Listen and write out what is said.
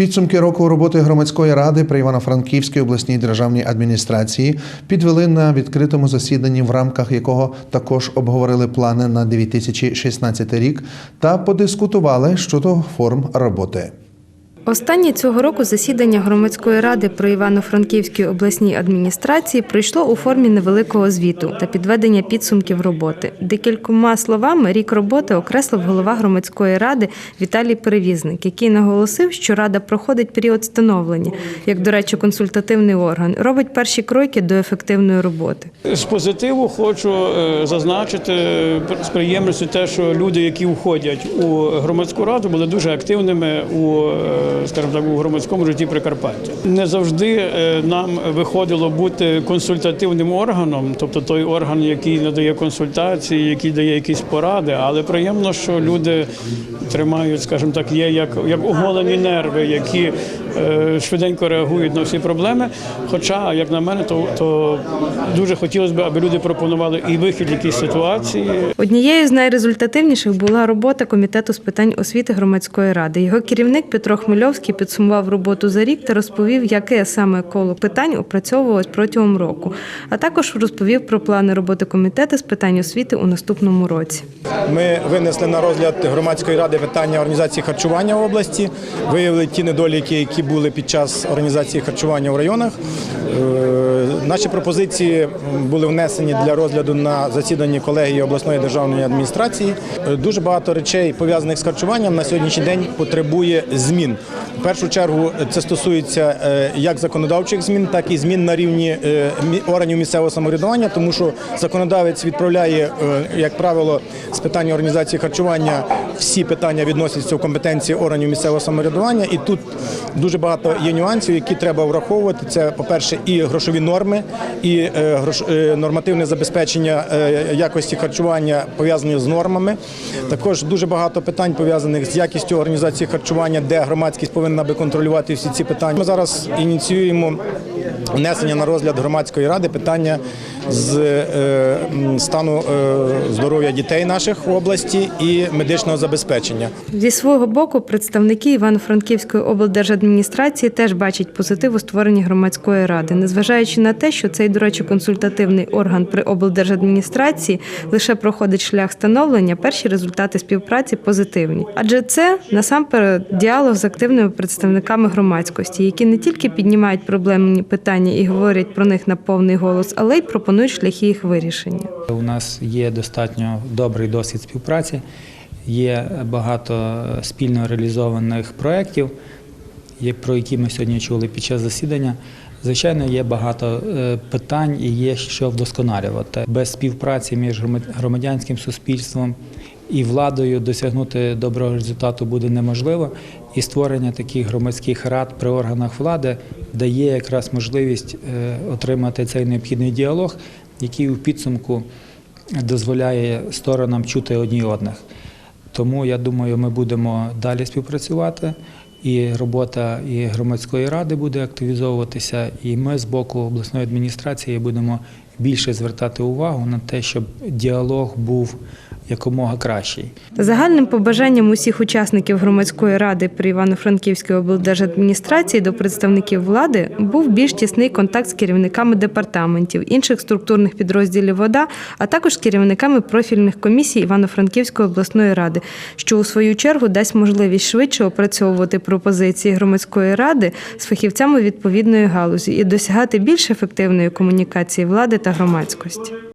Підсумки року роботи громадської ради при Івано-Франківській обласній державній адміністрації підвели на відкритому засіданні, в рамках якого також обговорили плани на 2016 рік та подискутували щодо форм роботи. Останнє цього року засідання громадської ради при Івано-Франківській обласній адміністрації пройшло у формі невеликого звіту та підведення підсумків роботи. Декількома словами рік роботи окреслив голова громадської ради Віталій Перевізник, який наголосив, що рада проходить період становлення, як, до речі, консультативний орган, робить перші кроки до ефективної роботи. З позитиву хочу е, зазначити е, з приємністю те, що люди, які входять у громадську раду, були дуже активними у, е, скажімо так, у громадському житті Прикарпаття. Не завжди е, нам виходило бути консультативним органом, тобто той орган, який надає консультації, який дає якісь поради, але приємно, що люди тримають, скажімо так, є як, як оголені нерви, які швиденько реагують на всі проблеми. Хоча, як на мене, то, то дуже хотілося б, аби люди пропонували і вихід якісь ситуації. Однією з найрезультативніших була робота комітету з питань освіти громадської ради. Його керівник Петро Хмельовський підсумував роботу за рік та розповів, яке саме коло питань опрацьовувалось протягом року. А також розповів про плани роботи комітету з питань освіти у наступному році. Ми винесли на розгляд громадської ради питання організації харчування в області, виявили ті недоліки, які були під час організації харчування в районах. Е, Наші пропозиції були внесені для розгляду на засіданні колегії обласної державної адміністрації. Е, Дуже багато речей пов'язаних з харчуванням на сьогоднішній день потребує змін. В першу чергу це стосується е, як законодавчих змін, так і змін на рівні е, органів місцевого самоврядування, тому що законодавець відправляє, е, як правило, з питання організації харчування всі питання відносяться в компетенції органів місцевого самоврядування, і тут дуже багато є нюансів, які треба враховувати. Це, по-перше, і грошові норми, і е, е, нормативне забезпечення е, якості харчування пов'язані з нормами. Також дуже багато питань пов'язаних з якістю організації харчування, де громадськість повинна би контролювати всі ці питання. Ми зараз ініціюємо внесення на розгляд громадської ради питання з е, стану е, здоров'я дітей наших в області і медичного забезпечення. Зі свого боку, представники Івано-Франківської облдержадміністрації теж бачать позитив у створенні громадської ради, незважаючи на те, що цей, до речі, консультативний орган при облдержадміністрації лише проходить шлях становлення, перші результати співпраці позитивні. Адже це насамперед діалог з активними представниками громадськості, які не тільки піднімають проблемні питання і говорять про них на повний голос, але й пропонують шляхи їх вирішення. У нас є достатньо добрий досвід співпраці, є багато спільно реалізованих проєктів, про які ми сьогодні чули під час засідання. Звичайно, є багато е, питань і є що вдосконалювати. Без співпраці між громадянським суспільством і владою досягнути доброго результату буде неможливо. І створення таких громадських рад при органах влади дає якраз можливість е, отримати цей необхідний діалог, який у підсумку дозволяє сторонам чути одні одних. Тому я думаю, ми будемо далі співпрацювати, і робота і громадської ради буде активізовуватися, і ми з боку обласної адміністрації будемо більше звертати увагу на те, щоб діалог був якомога кращий. Загальним побажанням усіх учасників громадської ради при Івано-Франківській облдержадміністрації до представників влади був більш тісний контакт з керівниками департаментів, інших структурних підрозділів ВОДА, а також з керівниками профільних комісій Івано-Франківської обласної ради, що у свою чергу дасть можливість швидше опрацьовувати пропозиції громадської ради з фахівцями відповідної галузі і досягати більш ефективної комунікації влади та громадськості.